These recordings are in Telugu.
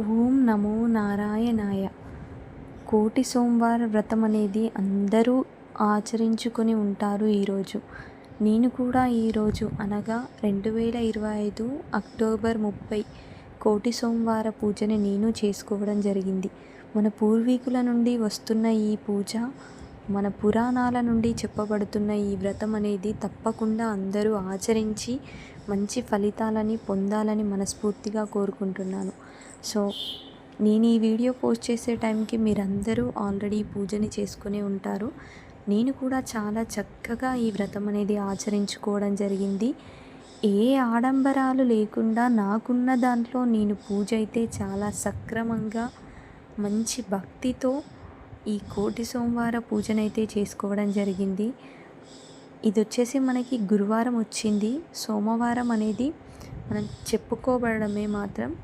ఓం నమో నారాయణాయ. కోటి సోమవార వ్రతం అనేది అందరూ ఆచరించుకొని ఉంటారు ఈరోజు. నేను కూడా ఈరోజు అనగా రెండు వేల ఇరవై ఐదు అక్టోబర్ ముప్పై కోటి సోమవార పూజని నేను చేసుకోవడం జరిగింది. మన పూర్వీకుల నుండి వస్తున్న ఈ పూజ మన పురాణాల నుండి చెప్పబడుతున్న ఈ వ్రతం అనేది తప్పకుండా అందరూ ఆచరించి మంచి ఫలితాలని పొందాలని మనస్ఫూర్తిగా కోరుకుంటున్నాను. సో నేను ఈ వీడియో పోస్ట్ చేసే టైంకి మీరందరూ ఆల్రెడీ పూజని చేసుకుని ఉంటారు. నేను కూడా చాలా చక్కగా ఈ వ్రతం అనేది ఆచరించుకోవడం జరిగింది. ఏ ఆడంబరాలు లేకుండా నాకున్న దాంట్లో నేను పూజ అయితే చాలా సక్రమంగా మంచి భక్తితో ఈ కోటి సోమవార పూజనైతే చేసుకోవడం జరిగింది. ఇది వచ్చేసి మనకి గురువారం వచ్చింది. సోమవారం అనేది మనం చెప్పుకోబడమే మాత్రం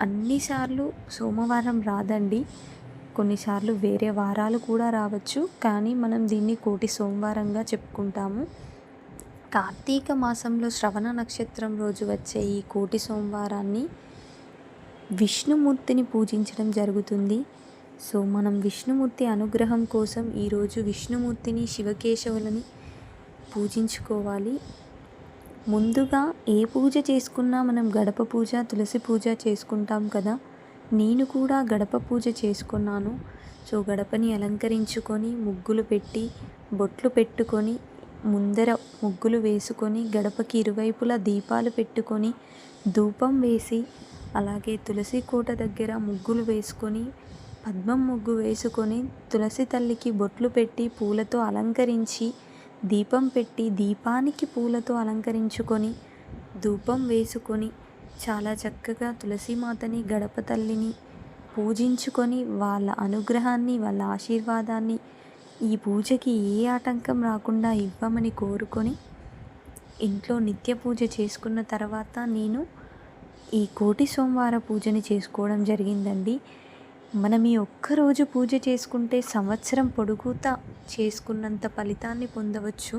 అన్నిసార్లు సోమవారం రాదండి. కొన్నిసార్లు వేరే వారాలు కూడా రావచ్చు. కానీ మనం దీన్ని కోటి సోమవారంగా చెప్పుకుంటాము. కార్తీక మాసంలో శ్రవణ నక్షత్రం రోజు వచ్చే ఈ కోటి సోమవారాన్ని విష్ణుమూర్తిని పూజించడం జరుగుతుంది. సో మనం విష్ణుమూర్తి అనుగ్రహం కోసం ఈరోజు విష్ణుమూర్తిని శివకేశవులని పూజించుకోవాలి. ముందుగా ఏ పూజ చేసుకున్నా మనం గడప పూజ తులసి పూజ చేసుకుంటాం కదా? నేను కూడా గడప పూజ చేసుకున్నాను. సో గడపని అలంకరించుకొని ముగ్గులు పెట్టి బొట్లు పెట్టుకొని ముందర ముగ్గులు వేసుకొని గడపకి ఇరువైపులా దీపాలు పెట్టుకొని ధూపం వేసి అలాగే తులసి కోట దగ్గర ముగ్గులు వేసుకొని పద్మం ముగ్గు వేసుకొని తులసి తల్లికి బొట్లు పెట్టి పూలతో అలంకరించి దీపం పెట్టి దీపానికి పూలతో అలంకరించుకొని ధూపం వేసుకొని చాలా చక్కగా తులసిమాతని గడప తల్లిని పూజించుకొని వాళ్ళ అనుగ్రహాన్ని వాళ్ళ ఆశీర్వాదాన్ని ఈ పూజకి ఏ ఆటంకం రాకుండా ఇవ్వమని కోరుకొని ఇంట్లో నిత్య పూజ చేసుకున్న తర్వాత నేను ఈ కోటి సోమవార పూజని చేసుకోవడం జరిగిందండి. మనం ఈ ఒక్కరోజు పూజ చేసుకుంటే సంవత్సరం పొడుగుతా చేసుకున్నంత ఫలితాన్ని పొందవచ్చు.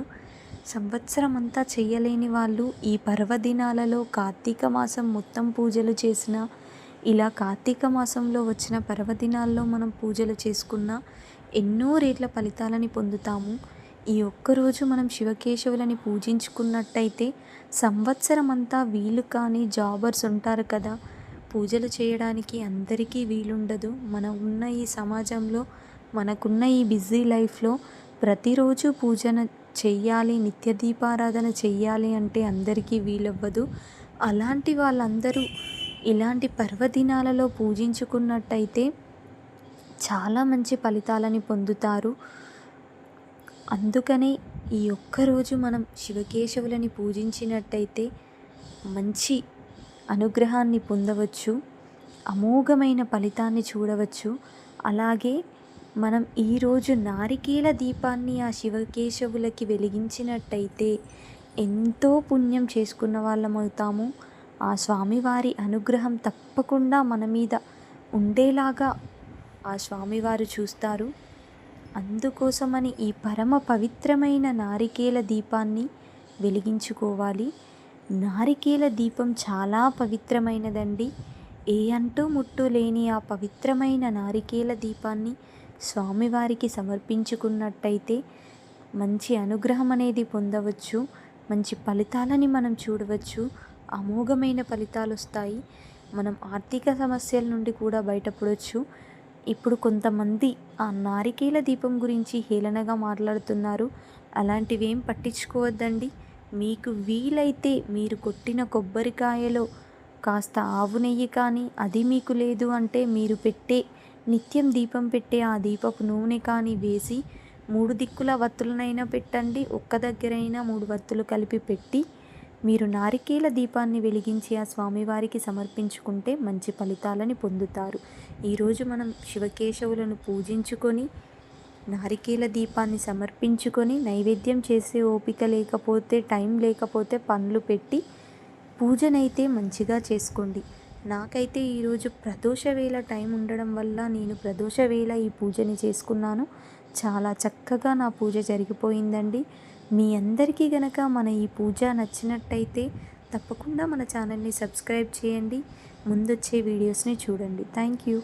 సంవత్సరం అంతా చేయలేని వాళ్ళు ఈ పర్వదినాలలో కార్తీక మాసం మొత్తం పూజలు చేసిన ఇలా కార్తీక మాసంలో వచ్చిన పర్వదినాల్లో మనం పూజలు చేసుకున్న ఎన్నో రేట్ల ఫలితాలని పొందుతాము. ఈ ఒక్కరోజు మనం శివకేశవులని పూజించుకున్నట్టయితే సంవత్సరం అంతా వీలు కానీ జాబర్స్ ఉంటారు కదా. పూజలు చేయడానికి అందరికీ వీలుండదు. మనం ఉన్న ఈ సమాజంలో మనకున్న ఈ బిజీ లైఫ్లో ప్రతిరోజు పూజన చెయ్యాలి నిత్య దీపారాధన చెయ్యాలి అంటే అందరికీ వీలవ్వదు. అలాంటి వాళ్ళందరూ ఇలాంటి పర్వదినాలలో పూజించుకున్నట్టయితే చాలా మంచి ఫలితాలని పొందుతారు. అందుకనే ఈ ఒక్కరోజు మనం శివకేశవులని పూజించినట్టయితే మంచి అనుగ్రహాన్ని పొందవచ్చు అమోఘమైన ఫలితాన్ని చూడవచ్చు. అలాగే మనం ఈరోజు నారికేల దీపాన్ని ఆ శివకేశవులకి వెలిగించినట్టయితే ఎంతో పుణ్యం చేసుకున్న వాళ్ళం అవుతాము. ఆ స్వామివారి అనుగ్రహం తప్పకుండా మన మీద ఉండేలాగా ఆ స్వామివారు చూస్తారు. అందుకోసమని ఈ పరమ పవిత్రమైన నారికేల దీపాన్ని వెలిగించుకోవాలి. నారికేల దీపం చాలా పవిత్రమైనదండి. ఏ అంటూ ముట్టు లేని ఆ పవిత్రమైన నారికేల దీపాన్ని స్వామివారికి సమర్పించుకున్నట్టయితే మంచి అనుగ్రహం అనేది పొందవచ్చు. మంచి ఫలితాలని మనం చూడవచ్చు. అమోఘమైన ఫలితాలు వస్తాయి మనం ఆర్థిక సమస్యల నుండి కూడా బయటపడవచ్చు ఇప్పుడు కొంతమంది ఆ నారికేల దీపం గురించి హేళనగా మాట్లాడుతున్నారు. అలాంటివేం పట్టించుకోవద్దండి. మీకు వీలైతే మీరు కొట్టిన కొబ్బరికాయలో కాస్త ఆవు నెయ్యి కానీ అది మీకు లేదు అంటే మీరు పెట్టే నిత్యం దీపం పెట్టే ఆ దీపపు నూనె కానీ వేసి మూడు దిక్కుల వత్తులనైనా పెట్టండి. ఒక్క దగ్గరైనా మూడు వత్తులు కలిపి పెట్టి మీరు నారికేల దీపాన్ని వెలిగించి ఆ స్వామివారికి సమర్పించుకుంటే మంచి ఫలితాలని పొందుతారు. ఈరోజు మనం శివకేశవులను పూజించుకొని నారికేల దీపాన్ని సమర్పించుకొని నైవేద్యం చేసే ఓపిక లేకపోతే టైం లేకపోతే పనులు పెట్టి పూజనైతే మంచిగా చేసుకోండి. నాకైతే ఈరోజు ప్రదోష వేళ టైం ఉండడం వల్ల నేను ప్రదోష వేళ ఈ పూజని చేసుకున్నాను. చాలా చక్కగా నా పూజ జరిగిపోయిందండి. మీ అందరికీ గనక మన ఈ పూజ నచ్చినట్టయితే తప్పకుండా మన ఛానల్ని సబ్స్క్రైబ్ చేయండి. ముందొచ్చే వీడియోస్ని చూడండి. Thank you.